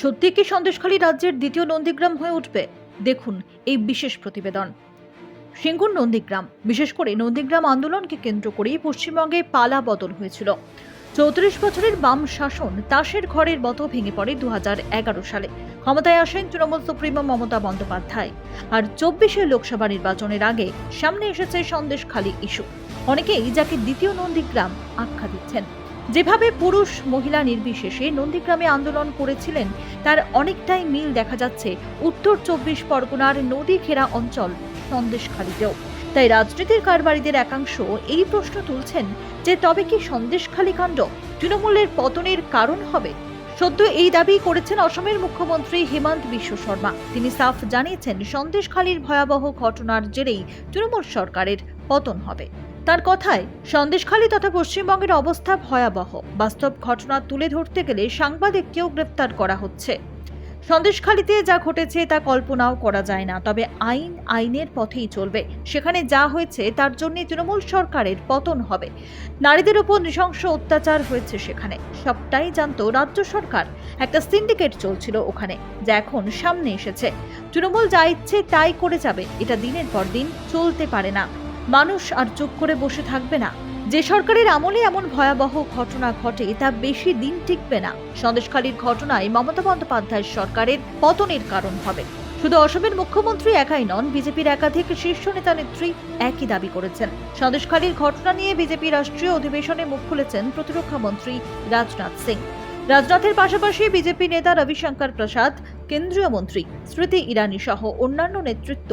সত্যি কি সন্দেশখালী রাজ্যের দ্বিতীয় নন্দীগ্রাম হয়ে উঠবে? দেখুন এই বিশেষ প্রতিবেদন। সিঙ্গুর নন্দীগ্রাম, বিশেষ করে নন্দীগ্রাম আন্দোলনকে কেন্দ্র করেই পশ্চিমবঙ্গে পালা বদল হয়েছিল। চৌত্রিশ বছরের বাম শাসন তাসের ঘরের মতো ভেঙে পড়ে দু হাজার এগারো সালে। ক্ষমতায় আসেন তৃণমূল সুপ্রিমো মমতা বন্দ্যোপাধ্যায়। আর চব্বিশে লোকসভা নির্বাচনের আগে সামনে এসেছে সন্দেশখালী ইস্যু। অনেকেই যাকে দ্বিতীয় নন্দীগ্রাম আখ্যা দিচ্ছেন। যেভাবে পুরুষ মহিলা নির্বিশেষে নন্দীগ্রামে আন্দোলন করেছিলেন, তার অনেকটাই মিল দেখা যাচ্ছে উত্তর চব্বিশ পরগনার নদী ঘেরা অঞ্চল সন্দেশখালীতেও। তাই রাজনীতির কারবারিদের একাংশ এই প্রশ্ন তুলছেন যে তবে কি সন্দেশখালী কাণ্ড তৃণমূলের পতনের কারণ হবে? সদ্য এই দাবি করেছেন অসমের মুখ্যমন্ত্রী হেমন্ত বিশ্ব শর্মা। তিনি সাফ জানিয়েছেন, সন্দেশখালীর ভয়াবহ ঘটনার জেরেই তৃণমূল সরকারের পতন হবে। তার কথায়, সন্দেশখালী তথা পশ্চিমবঙ্গের অবস্থা ভয়াবহ। বাস্তব ঘটনা তুলে ধরতে গেলে সাংবাদিককেও গ্রেপ্তার করা হচ্ছে। সন্দেশখালীতে যা ঘটেছে তা কল্পনাও করা যায় না, তবে আইন আইনের পথেই চলবে। সেখানে যা হয়েছে তার জন্য তৃণমূল সরকারের পতন হবে। নারীদের উপর নৃশংস অত্যাচার হয়েছে সেখানে। সবটাই জানত রাজ্য সরকার। একটা সিন্ডিকেট চলছিল ওখানে, যা এখন সামনে এসেছে। তৃণমূল যা ইচ্ছে তাই করে যাবে। এটা দিনের পর দিন চলতে পারে না। মানুষ আর চুপ করে বসে থাকবে না। যে সরকারের আমলে এমন ভয়াবহ ঘটনা ঘটে, তা বেশি দিন টিকবে না। সন্দেশখালীর ঘটনায় মমতা বন্দ্যোপাধ্যায়ের সরকারের পতনের কারণ হবে। শুধু অসমের মুখ্যমন্ত্রী একাই নন, বিজেপির একাধিক শীর্ষ নেতা নেত্রী একই দাবি করেছেন। সন্দেশখালীর ঘটনা নিয়ে বিজেপি রাষ্ট্রীয় অধিবেশনে মুখ খুলেছেন প্রতিরক্ষা মন্ত্রী রাজনাথ সিং। রাজনাথের পাশাপাশি বিজেপি নেতা রবিশঙ্কর প্রসাদ কেন্দ্রীয় মন্ত্রী স্মৃতি ইরানি সহ অন্যান্য নেতৃত্ব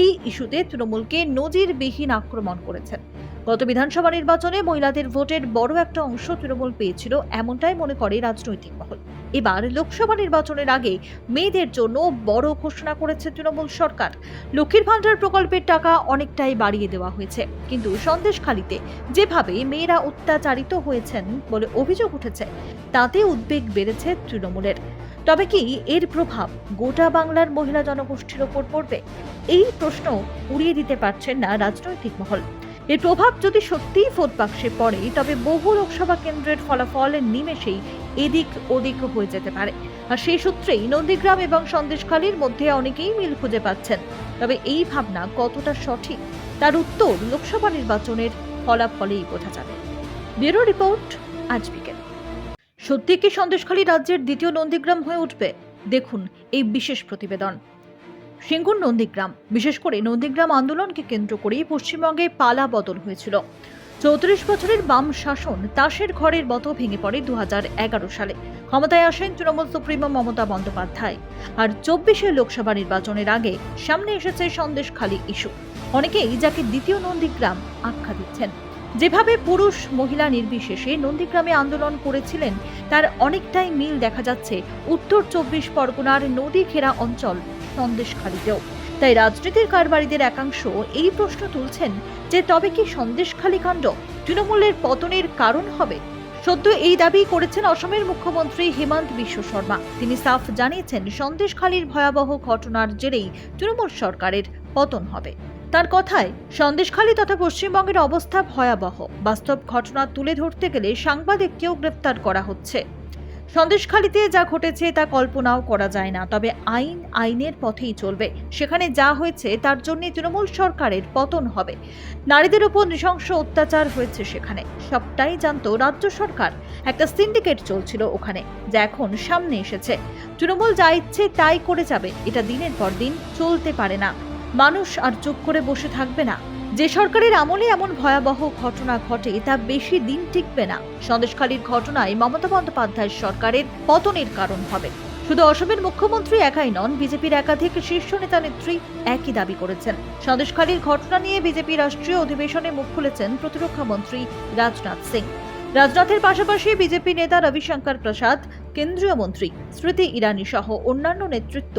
এই ইস্যুতে তৃণমূলকে নজিরবিহীন আক্রমণ করেছেন। গত বিধানসভা নির্বাচনে মহিলাদের ভোটের বড় একটা অংশ তৃণমূল পেয়েছিল, এমনটাই মনে করে রাজনৈতিক মহল। এবার লোকসভা নির্বাচনের আগে মেয়েদের জন্য বড় ঘোষণা করেছে তৃণমূল সরকার। লক্ষ্মীর ভাণ্ডার প্রকল্পের টাকা অনেকটাই বাড়িয়ে দেওয়া হয়েছে। কিন্তু সন্দেশখালীতে যেভাবে মেয়েরা অত্যাচারিত হয়েছেন বলে অভিযোগ উঠেছে, তাতে উদ্বেগ বেড়েছে তৃণমূলের। তবে কি এর প্রভাব গোটা বাংলার মহিলা জনগোষ্ঠীর ওপর পড়বে? এই প্রশ্ন উড়িয়ে দিতে পারছেন না রাজনৈতিক মহল। এর প্রভাব যদি সত্যিই ভোট বাক্সে পড়ে, তবে বহু লোকসভা কেন্দ্রের ফলাফল নিমেষেই এদিক ওদিক হয়ে যেতে পারে। আর সেই সূত্রেই নন্দীগ্রাম এবং সন্দেশখালীর মধ্যে অনেকেই মিল খুঁজে পাচ্ছেন। তবে এই ভাবনা কতটা সঠিক, তার উত্তর লোকসভা নির্বাচনের ফলাফলেই বোঝা যাবে। ব্যুরো রিপোর্ট, আজ বিকেল। সত্যি কি সন্দেশখালী রাজ্যের দ্বিতীয় নন্দীগ্রাম হয়ে উঠবে? দেখুন এই বিশেষ প্রতিবেদন। সিঙ্গুর নন্দীগ্রাম, বিশেষ করে নন্দীগ্রাম আন্দোলনকে কেন্দ্র করেই পশ্চিমবঙ্গে পালা বদল হয়েছিল। চৌত্রিশ বছরের বাম শাসন তাসের ঘরের মতো ভেঙে পড়ে দু হাজার এগারো সালে। ক্ষমতায় আসেন তৃণমূল সুপ্রিমো মমতা বন্দ্যোপাধ্যায়। আর চব্বিশে লোকসভা নির্বাচনের আগে সামনে এসেছে সন্দেশখালী ইস্যু। অনেকেই যাকে দ্বিতীয় নন্দীগ্রাম আখ্যা দিচ্ছেন। যেভাবে পুরুষ মহিলা নির্বিশেষে নন্দীগ্রামে আন্দোলন করেছিলেন, তার অনেকটাই মিল দেখা যাচ্ছে উত্তর চব্বিশ পরগনার নদী ঘেরা অঞ্চল সন্দেশখালীতেও। তাই রাজনীতির কারবারিদের একাংশ এই প্রশ্ন তুলছেন যে তবে কি সন্দেশখালী কাণ্ড তৃণমূলের পতনের কারণ হবে? সদ্য এই দাবি করেছেন অসমের মুখ্যমন্ত্রী হেমন্ত বিশ্ব শর্মা। তিনি সাফ জানিয়েছেন, সন্দেশখালীর ভয়াবহ ঘটনার জেরেই তৃণমূল সরকারের পতন হবে। তার কথায়, সন্দেশখালী তথা পশ্চিমবঙ্গের অবস্থা ভয়াবহ। বাস্তব ঘটনা তুলে ধরতে গেলে সাংবাদিককেও গ্রেপ্তার করা হচ্ছে। সন্দেশখালীতে যা ঘটেছে তা কল্পনাও করা যায় না, তবে আইন আইনের পথেই চলবে। সেখানে যা হয়েছে তার জন্য তৃণমূল সরকারের পতন হবে। নারীদের উপর নৃশংস অত্যাচার হয়েছে সেখানে। সবটাই জানত রাজ্য সরকার। একটা সিন্ডিকেট চলছিল ওখানে, যা এখন সামনে এসেছে। তৃণমূল যা ইচ্ছে তাই করে যাবে। এটা দিনের পর দিন চলতে পারে না। মানুষ আর চুপ করে বসে থাকবে না। যে সরকারের আমলে এমন ভয়াবহ ঘটনা ঘটে, তা বেশি দিন টিকবে না। সন্দেশখালীর ঘটনায় মমতা বন্দ্যোপাধ্যায়ের সরকারের পতনের কারণ হবে। শুধু অসমের মুখ্যমন্ত্রী একাই নন, বিজেপির একাধিক শীর্ষ নেতা নেত্রী একই দাবি করেছেন। সন্দেশখালীর ঘটনা নিয়ে বিজেপি রাষ্ট্রীয় অধিবেশনে মুখ খুলেছেন প্রতিরক্ষা মন্ত্রী রাজনাথ সিং। রাজনাথের পাশাপাশি বিজেপি নেতা রবিশঙ্কর প্রসাদ কেন্দ্রীয় মন্ত্রী স্মৃতি ইরানি সহ অন্যান্য নেতৃত্ব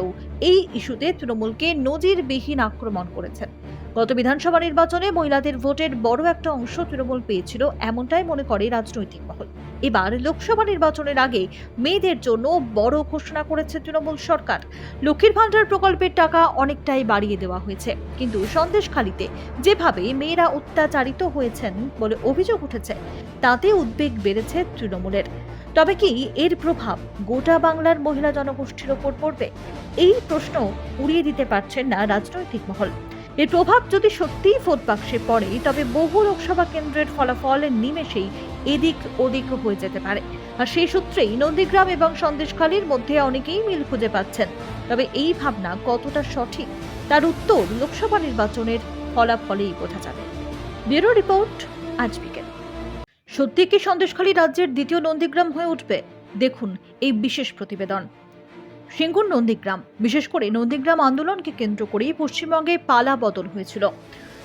এই ইস্যুতে তৃণমূলকে নজিরবিহীন আক্রমণ করেছেন। গত বিধানসভা নির্বাচনে মহিলাদের ভোটের বড় একটা অংশ তৃণমূল পেয়েছিল, এমনটাই মনে করে রাজনৈতিক মহল। এবার লোকসভা নির্বাচনের আগে মেয়েদের জন্য বড় ঘোষণা করেছে তৃণমূল সরকার। লক্ষ্মীর ভাণ্ডার প্রকল্পের টাকা অনেকটাই বাড়িয়ে দেওয়া হয়েছে। কিন্তু সন্দেশখালীতে যেভাবে মেয়েরা অত্যাচারিত হয়েছেন বলে অভিযোগ উঠেছে, তাতে উদ্বেগ বেড়েছে তৃণমূলের। তবে কি এর প্রভাব গোটা বাংলার মহিলা জনগোষ্ঠীর ওপর পড়বে? এই প্রশ্ন উড়িয়ে দিতে পারছেন না রাজনৈতিক মহল। এর প্রভাব যদি সত্যিই ভোট বাক্সে পড়ে, তবে বহু লোকসভা কেন্দ্রের ফলাফল নিমেষেই এদিক ওদিক হয়ে যেতে পারে। আর সেই সূত্রেই নন্দীগ্রাম এবং সন্দেশখালীর মধ্যে অনেকেই মিল খুঁজে পাচ্ছেন। তবে এই ভাবনা কতটা সঠিক, তার উত্তর লোকসভা নির্বাচনের ফলাফলেই বোঝা যাবে। ব্যুরো রিপোর্ট, আজ বিকেল। সত্যি কি সন্দেশখালী রাজ্যের দ্বিতীয় নন্দীগ্রাম হয়ে উঠবে? দেখুন এই বিশেষ প্রতিবেদন। সিঙ্গুর নন্দীগ্রাম, বিশেষ করে নন্দীগ্রাম আন্দোলনকে কেন্দ্র করেই পশ্চিমবঙ্গে পালা বদল হয়েছিল।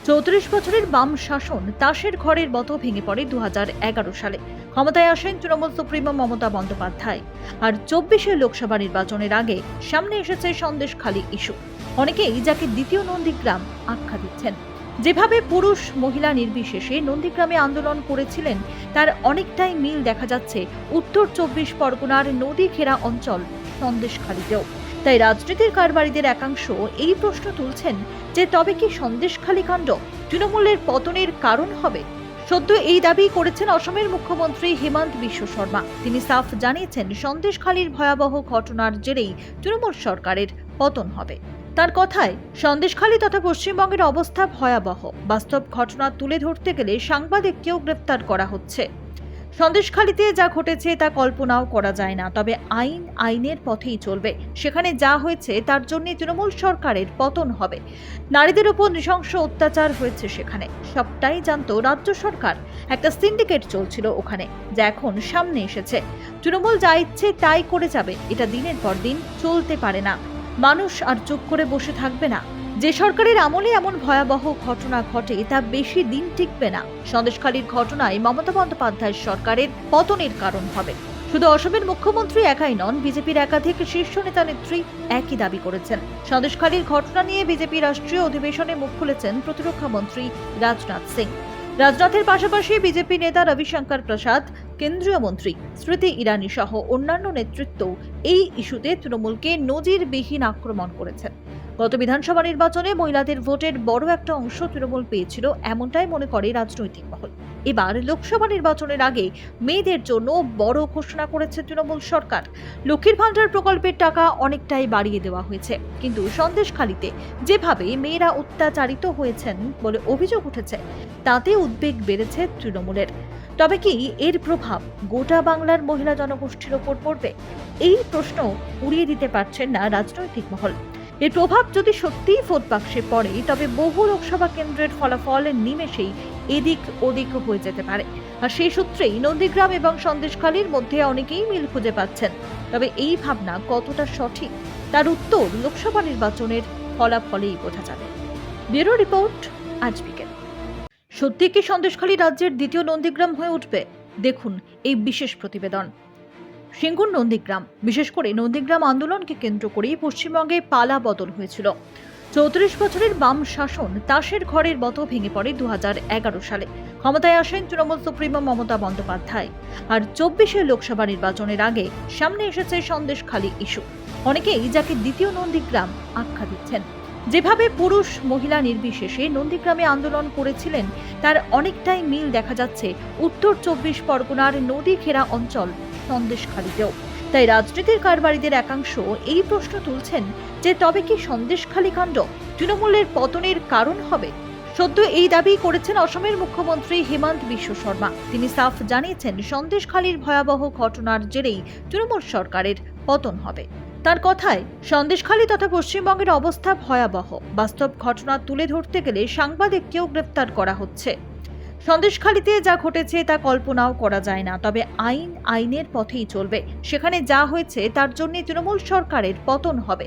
চৌত্রিশ বছরের বাম শাসন তাসের ঘরের মতো ভেঙে পড়ে দু হাজার এগারো সালে। ক্ষমতায় আসেন তৃণমূল সুপ্রিমো মমতা বন্দ্যোপাধ্যায়। আর চব্বিশে লোকসভা নির্বাচনের আগে সামনে এসেছে সন্দেশখালী ইস্যু। অনেকেই যাকে দ্বিতীয় নন্দীগ্রাম আখ্যা দিচ্ছেন। যেভাবে পুরুষ মহিলা নির্বিশেষে নন্দীগ্রামে আন্দোলন করেছিলেন, তার অনেকটাই মিল দেখা যাচ্ছে উত্তর চব্বিশ পরগনার নদী ঘেরা অঞ্চল সন্দেশখালীতেও। তাই রাজনীতির কারবারিদের একাংশ এই প্রশ্ন তুলছেন যে তবে কি সন্দেশখালী কাণ্ড তৃণমূলের পতনের কারণ হবে? সদ্য এই দাবি করেছেন অসমের মুখ্যমন্ত্রী হেমন্ত বিশ্ব শর্মা। তিনি সাফ জানিয়েছেন, সন্দেশখালীর ভয়াবহ ঘটনার জেরেই তৃণমূল সরকারের পতন হবে। তার কথায়, সন্দেশখালী তথা পশ্চিমবঙ্গের অবস্থা ভয়াবহ। বাস্তব ঘটনা তুলে ধরতে গেলে সাংবাদিককেও গ্রেফতার করা হচ্ছে। সন্দেশখালীতে যা ঘটেছে তা কল্পনাও করা যায় না, তবে আইন আইনের পথেই চলবে। সেখানে যা হয়েছে তার জন্য তৃণমূল সরকারের পতন হবে। নারীদের উপর নৃশংস অত্যাচার হয়েছে সেখানে। সবটাই জানত রাজ্য সরকার। একটা সিন্ডিকেট চলছিল ওখানে, যা এখন সামনে এসেছে। তৃণমূল যা ইচ্ছে তাই করে যাবে। এটা দিনের পর দিন চলতে পারে না। মানুষ আর চুপ করে বসে থাকবে না। যে সরকারের আমলে এমন ভয়াবহ ঘটনা ঘটে, তা বেশি দিন টিকবে না। সন্দেশখালীর ঘটনায় মমতা বন্দ্যোপাধ্যায়ের সরকারের পতনের কারণ হবে। শুধু অসমের মুখ্যমন্ত্রী একাই নন, বিজেপির একাধিক শীর্ষ নেতা নেত্রী একই দাবি করেছেন। সন্দেশখালীর ঘটনা নিয়ে বিজেপি রাষ্ট্রীয় অধিবেশনে মুখ খুলেছেন প্রতিরক্ষা মন্ত্রী রাজনাথ সিং। রাজনাথের পাশাপাশি বিজেপি নেতা রবিশঙ্কর প্রসাদ, কেন্দ্রীয় মন্ত্রী স্মৃতি ইরানি সহ অন্যান্য নেতৃত্ব এই ইস্যুতে তৃণমূলকে নজিরবিহীন আক্রমণ করেছেন। গত বিধানসভা নির্বাচনে মহিলাদের ভোটের বড় একটা অংশ তৃণমূল পেয়েছিল, এমনটাই মনে করে রাজনৈতিক মহল। এবার লোকসভা নির্বাচনের আগে মেয়েদের জন্য বড় ঘোষণা করেছে তৃণমূল সরকার। লক্ষ্মীর ভাণ্ডার প্রকল্পের টাকা অনেকটাই বাড়িয়ে দেওয়া হয়েছে। কিন্তু সন্দেশখালীতে যেভাবে মেয়েরা অত্যাচারিত হয়েছেন বলে অভিযোগ উঠেছে, তাতে উদ্বেগ বেড়েছে তৃণমূলের। তবে কি এর প্রভাব গোটা বাংলার মহিলা জনগোষ্ঠীর ওপর পড়বে? এই প্রশ্ন উড়িয়ে দিতে পারছেন না রাজনৈতিক মহল। এর প্রভাব যদি সত্যিই ভোট বাক্সে পড়ে, তবে বহু লোকসভা কেন্দ্রের ফলাফল নিমেষেই এদিক ওদিক হয়ে যেতে পারে। আর সেই সূত্রেই নন্দীগ্রাম এবং সন্দেশখালীর মধ্যে অনেকেই মিল খুঁজে পাচ্ছেন। তবে এই ভাবনা কতটা সঠিক, তার উত্তর লোকসভা নির্বাচনের ফলাফলেই বোঝা যাবে। ব্যুরো রিপোর্ট, আজ বিকেল। সত্যি কি সন্দেশখালী রাজ্যের দ্বিতীয় নন্দীগ্রাম হয়ে উঠবে? দেখুন এই বিশেষ প্রতিবেদন। সিঙ্গুর নন্দীগ্রাম। বিশেষ করে নন্দীগ্রাম আন্দোলনকে কেন্দ্র করেই পশ্চিমবঙ্গে পালা বদল হয়েছিল। চৌত্রিশ বছরের বাম শাসন তাসের ঘরের মতো ভেঙে পড়ে দুহাজার এগারো সালে। ক্ষমতায় আসেন তৃণমূল সুপ্রিমো মমতা বন্দ্যোপাধ্যায়। আর চব্বিশে লোকসভা নির্বাচনের আগে সামনে এসেছে সন্দেশখালী ইস্যু। অনেকেই যাকে দ্বিতীয় নন্দীগ্রাম আখ্যা দিচ্ছেন। যেভাবে পুরুষ মহিলা নির্বিশেষে নন্দীগ্রামে আন্দোলন করেছিলেন, তার অনেকটাই মিল দেখা যাচ্ছে উত্তর চব্বিশ পরগনার নদী ঘেরা অঞ্চল সন্দেশখালীতেও। তাই রাজনীতির কারবারিদের একাংশ এই প্রশ্ন তুলছেন যে তবে কি সন্দেশখালী কাণ্ড তৃণমূলের পতনের কারণ হবে? সদ্য এই দাবি করেছেন অসমের মুখ্যমন্ত্রী হেমন্ত বিশ্ব শর্মা। তিনি সাফ জানিয়েছেন সন্দেশখালীর ভয়াবহ ঘটনার জেরেই তৃণমূল সরকারের পতন হবে। তার কথায়, সন্দেশখালী তথা পশ্চিমবঙ্গের অবস্থা ভয়াবহ। বাস্তব ঘটনা তুলে ধরতে গেলে সাংবাদিককেও গ্রেফতার করা হচ্ছে। সন্দেশখালীতে যা ঘটেছে তা কল্পনাও করা যায় না, তবে আইন আইনের পথেই চলবে। সেখানে যা হয়েছে তার জন্য তৃণমূল সরকারের পতন হবে।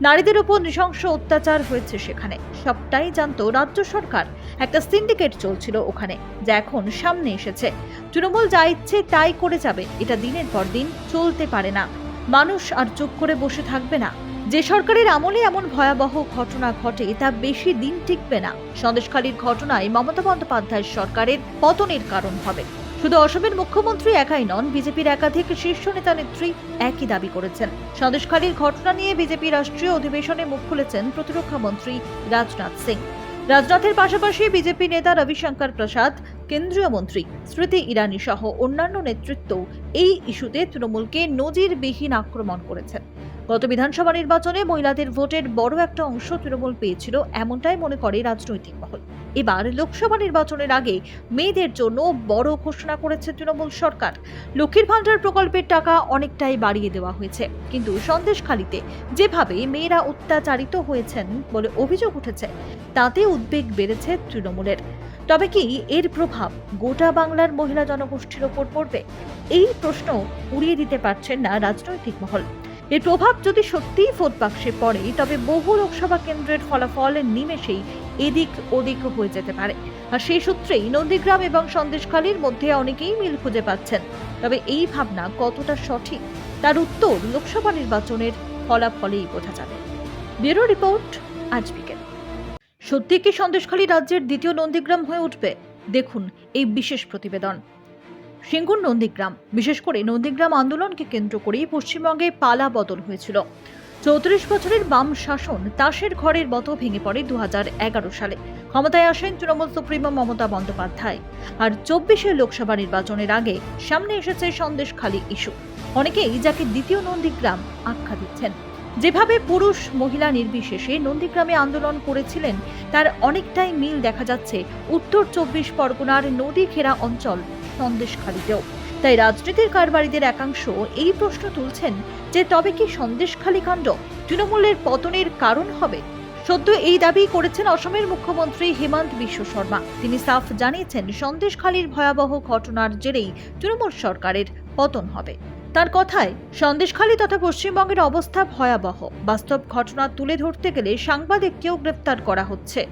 নারীদের উপর নৃশংস অত্যাচার হয়েছে সেখানে। সবটাই জানতো রাজ্য সরকার। একটা সিন্ডিকেট চলছিল ওখানে, যা এখন সামনে এসেছে। তৃণমূল যা ইচ্ছে তাই করে যাবে। এটা দিনের পর দিন চলতে পারে না। মানুষ আর চুপ করে বসে থাকবে না। যে সরকারের আমলে এমন ভয়াবহ ঘটনা ঘটে, তা বেশি দিন টিকবে না। সন্দেশখালীর ঘটনায় মমতা বন্দ্যোপাধ্যায়ের সরকারের পতনের কারণ হবে। শুধু অসমের মুখ্যমন্ত্রী একাই নন, বিজেপির একাধিক শীর্ষ নেতা নেত্রী একই দাবি করেছেন। সন্দেশখালীর ঘটনা নিয়ে বিজেপি রাষ্ট্রীয় অধিবেশনে মুখ খুলেছেন প্রতিরক্ষা মন্ত্রী রাজনাথ সিং। রাজনাথের পাশাপাশি বিজেপি নেতা রবিশঙ্কর প্রসাদ, কেন্দ্রীয় মন্ত্রী স্মৃতি ইরানি সহ অন্যান্য নেতৃত্ব এই ইস্যুতে তৃণমূলকে নজিরবিহীন আক্রমণ করেছেন। গত বিধানসভা নির্বাচনে মহিলাদের ভোটের বড় একটা অংশ তৃণমূল পেয়েছিল, এমনটাই মনে করে রাজনৈতিক মহল। এবার লোকসভা নির্বাচনের আগে মেয়েদের জন্য বড় ঘোষণা করেছে তৃণমূল সরকার। লক্ষ্মীর ভাণ্ডার প্রকল্পের টাকা অনেকটাই বাড়িয়ে দেওয়া হয়েছে। কিন্তু সন্দেশখালিতে যেভাবে মেয়েরা অত্যাচারিত হয়েছেন বলে অভিযোগ উঠেছে, তাতে উদ্বেগ বেড়েছে তৃণমূলের। তবে কি এর প্রভাব গোটা বাংলার মহিলা জনগোষ্ঠীর ওপর পড়বে? এই প্রশ্ন উড়িয়ে দিতে পারছেন না রাজনৈতিক মহল। এর প্রভাব যদি সত্যিই ভোট বাক্সে পড়ে, তবে বহু লোকসভা কেন্দ্রের ফলাফল নিমেষেই এদিক ওদিক হয়ে যেতে পারে। আর সেই সূত্রেই নন্দীগ্রাম এবং সন্দেশখালীর মধ্যে অনেকেই মিল খুঁজে পাচ্ছেন। তবে এই ভাবনা কতটা সঠিক, তার উত্তর লোকসভা নির্বাচনের ফলাফলেই বোঝা যাবে। ব্যুরো রিপোর্ট, আজ বিকেল। সত্যি কি সন্দেশখালী রাজ্যের দ্বিতীয় নন্দীগ্রাম হয়ে উঠবে? দেখুন এই বিশেষ প্রতিবেদন। সিঙ্গুর নন্দীগ্রাম। বিশেষ করে নন্দীগ্রাম আন্দোলনকে কেন্দ্র করেই পশ্চিমবঙ্গে পালা বদল হয়েছিল। চৌত্রিশ বছরের বাম শাসন তাসের ঘরের মতো ভেঙে পড়ে দুহাজার এগারো সালে। ক্ষমতায় আসেন তৃণমূল সুপ্রিমো মমতা বন্দ্যোপাধ্যায়। আর চব্বিশে লোকসভা নির্বাচনের আগে সামনে এসেছে সন্দেশখালী ইস্যু। অনেকেই যাকে দ্বিতীয় নন্দীগ্রাম আখ্যা দিচ্ছেন। যেভাবে পুরুষ মহিলা নির্বিশেষে নন্দীগ্রামে আন্দোলন করেছিলেন, তার অনেকটাই মিল দেখা যাচ্ছে উত্তর চব্বিশ পরগনার নদী ঘেরা অঞ্চল সন্দেশখালীতেও। তাই রাজনীতির কারবারিদের একাংশ এই প্রশ্ন তুলছেন যে তবে কি সন্দেশখালী কাণ্ড তৃণমূলের পতনের কারণ হবে? সদ্য এই দাবি করেছেন অসমের মুখ্যমন্ত্রী হেমন্ত বিশ্ব শর্মা। তিনি সাফ জানিয়েছেন সন্দেশখালীর ভয়াবহ ঘটনার জেরেই তৃণমূল সরকারের পতন হবে। তার কথায়, সন্দেশখালী তথা পশ্চিমবঙ্গের অবস্থা ভয়াবহ। বাস্তব ঘটনা তুলে ধরতে গেলে সাংবাদিককেও গ্রেপ্তার করা হচ্ছে।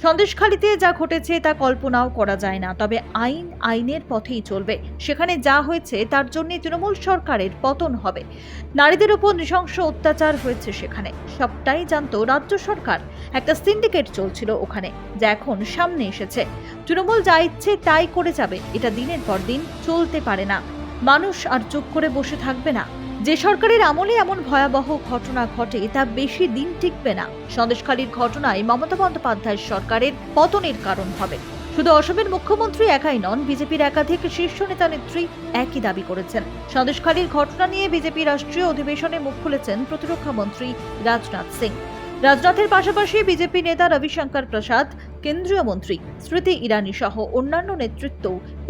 সন্দেশখালীতে যা ঘটেছে তা কল্পনাও করা যায় না, তবে আইন আইনের পথেই চলবে। সেখানে যা হয়েছে তার জন্য তৃণমূল সরকারের পতন হবে। নারীদের উপর নৃশংস অত্যাচার হয়েছে সেখানে। সবটাই জানতো রাজ্য সরকার। একটা সিন্ডিকেট চলছিল ওখানে, যা এখন সামনে এসেছে। তৃণমূল যা ইচ্ছে তাই করে যাবে। এটা দিনের পর দিন চলতে পারে না। মানুষ আর চুপ করে বসে থাকবে না। যে সরকারের আমলে এমন ভয়াবহ ঘটনা ঘটে, তা বেশি দিন টিকবে না। সন্দেশখালীর ঘটনায় মমতা বন্দ্যোপাধ্যায়ের সরকারের পতনের কারণ হবে। শুধু অসমের মুখ্যমন্ত্রী একাই নন, বিজেপির একাধিক শীর্ষ নেতা নেত্রী একই দাবি করেছেন। সন্দেশখালীর ঘটনা নিয়ে বিজেপি রাষ্ট্রীয় অধিবেশনে মুখ খুলেছেন প্রতিরক্ষা মন্ত্রী রাজনাথ সিং। রাজনাথের পাশাপাশি বিজেপি নেতা রবিশঙ্কর প্রসাদ, কেন্দ্রীয় মন্ত্রী স্মৃতি ইরানি সহ অন্যান্য নেতৃত্ব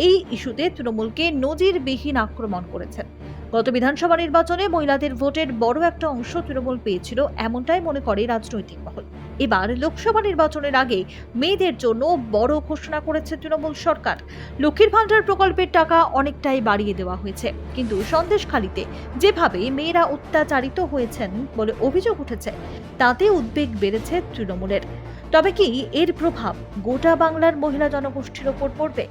এই ইস্যুতে তৃণমূলকে নজিরবিহীন আক্রমণ করেছেন। গত বিধানসভা নির্বাচনে মহিলাদের ভোটের বড় একটা অংশ তৃণমূল পেয়েছিল, এমনটাই মনে করে রাজনৈতিক মহল। এবার লোকসভা নির্বাচনের আগে মেয়েদের জন্য বড় ঘোষণা করেছে তৃণমূল সরকার। লক্ষ্মীর ভাণ্ডার প্রকল্পের টাকা অনেকটাই বাড়িয়ে দেওয়া হয়েছে। কিন্তু সন্দেশখালীতে যেভাবে মেয়েরা অত্যাচারিত হয়েছেন বলে অভিযোগ উঠেছে, তাতে উদ্বেগ বেড়েছে তৃণমূলের। তবে কি এর প্রভাব গোটা বাংলার মহিলা জনগোষ্ঠীর ওপর পড়বে?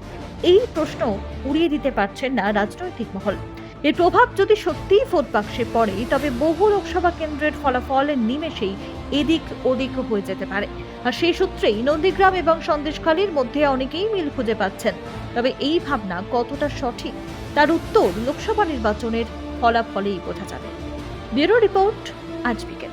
এই প্রশ্ন উড়িয়ে দিতে পারছেন না রাজনৈতিক মহল। এর প্রভাব যদি সত্যিই ভোট বাক্সে পড়ে, তবে বহু লোকসভা কেন্দ্রের ফলাফল নিমেষেই এদিক ওদিক হয়ে যেতে পারে। আর সেই সূত্রেই নন্দীগ্রাম এবং সন্দেশখালীর মধ্যে অনেকেই মিল খুঁজে পাচ্ছেন। তবে এই ভাবনা কতটা সঠিক, তার উত্তর লোকসভা নির্বাচনের ফলাফলেই বোঝা যাবে। ব্যুরো রিপোর্ট, আজ বিকেল।